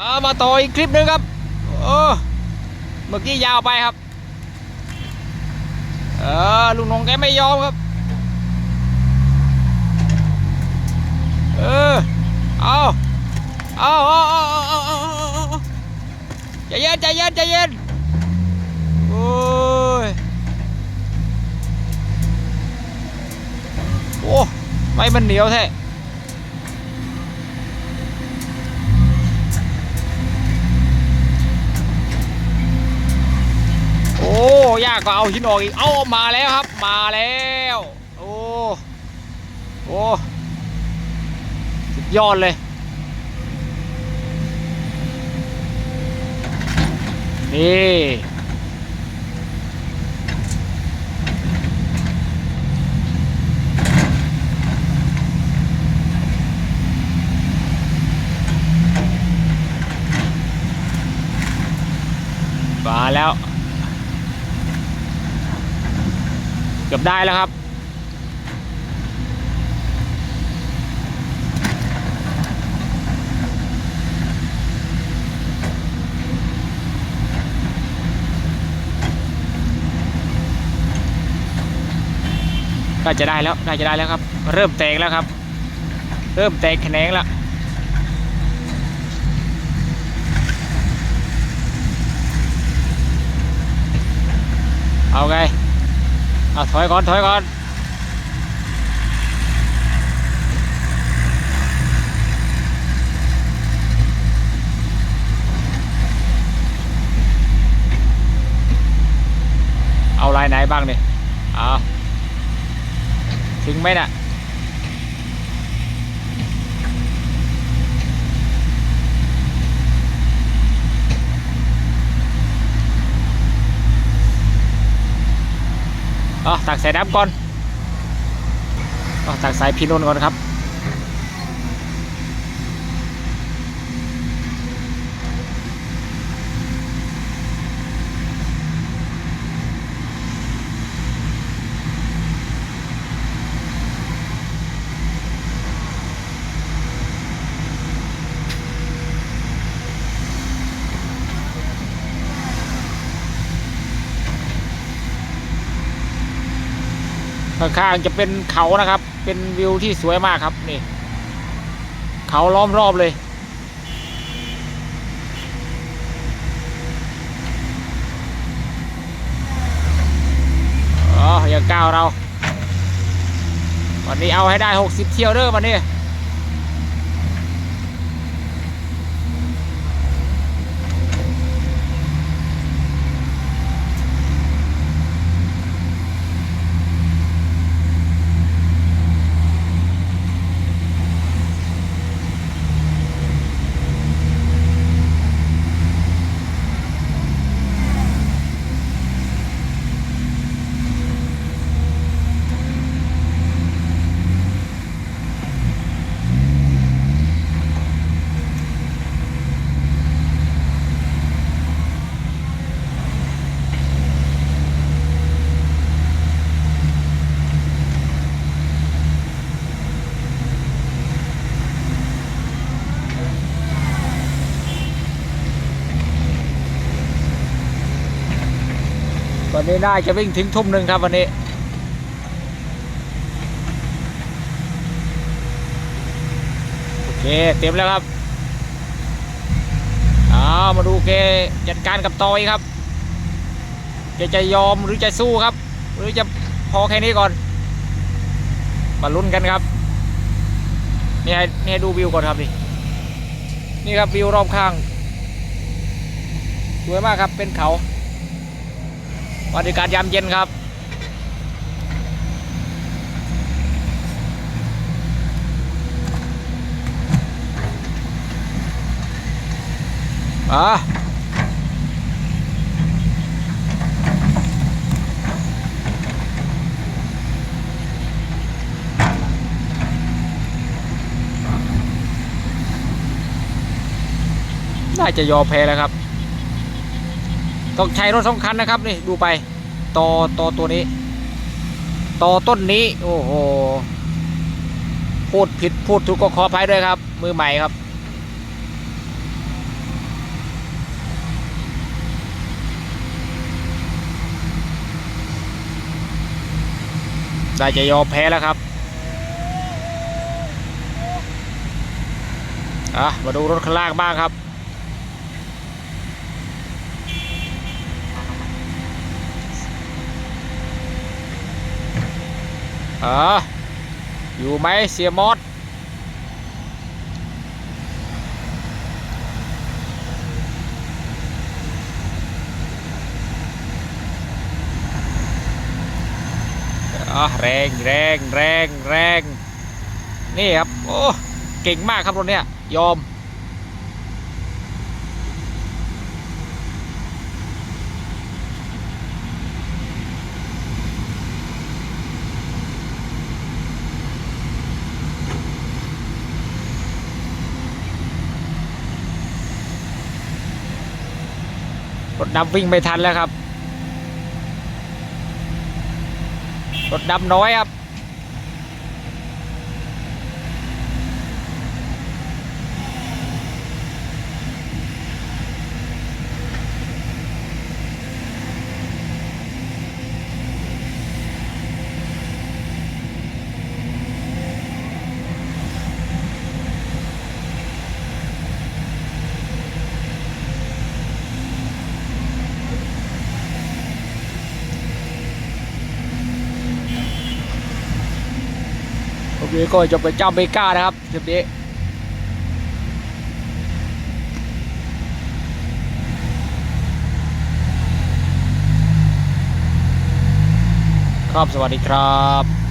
เอามาต่ออีกคลิปนึงครับโอ้เมื่อกี้ยาวไปครับเออลุงนงแกไม่ยอมครับ เออเอาเอาเอาเอาเอาเอาใจเย็นใจเย็นใจเย็นโอ้ยโอ้ไม่มันเหนียวแท้ โอ้ยากก็เอาหินออกอีก เอามาแล้วครับ มาแล้ว โอ้โอ้สุดยอดเลย นี่มาแล้ว เกือบได้แล้วครับ ก็จะได้แล้วน่าจะได้แล้วครับ เริ่มแตกแล้วครับ เริ่มแตกแขนงแล้วเอาไง เอาถอยก่อนถอยก่อนเอาลายไหนบ้างเนี่ยเอาถึงไหมน่ะ อ๋อตักสายน้ำก่อนอ๋อตักใส่พี่นุ่นก่อนครับ ข้างๆจะเป็นเขานะครับ เป็นวิวที่สวยมากครับนี่ เขาล้อมรอบเลยอ๋ออย่าก้าวเรา วันนี้เอาให้ได้ 60 เที่ยวเด้อวันนี้ วันนี้น่าจะวิ่งถึงทุ่มหนึ่งครับวันนี้ โอเค เต็มแล้วครับเอามาดูแกจัดการกับตอยครับแกจะยอมหรือจะสู้ครับ หรือจะพอแค่นี้ก่อนมาลุ้นกันครับนี่ให้นี่ให้ดูวิวก่อนครับนี่นี่ครับวิวรอบข้างสวยมากครับเป็นเขา บรรยากาศยามเย็นครับ อะน่าจะยอมแพ้แล้วครับ ต้องใช้รถสองคันนะครับนี่ดูไปต่อต่อตัวนี้ต่อต้นนี้ โอ้โหพูดผิดพูดถูกก็ขออภัยด้วยครับ มือใหม่ครับ ได้จะยอมแพ้แล้วครับอะมาดูรถข้างล่างบ้างครับ อ่าอยู่ไหมเสียมอสอะแรงแรงแรงแรงนี่ครับ โอ้ เก่งมากครับรถเนี้ยยอม รถดำวิ่งไม่ทันแล้วครับ รถดำน้อยครับ โอเคก็จบกับเจ้าเบก้านะครับคลิปนี้ครับสวัสดีครับ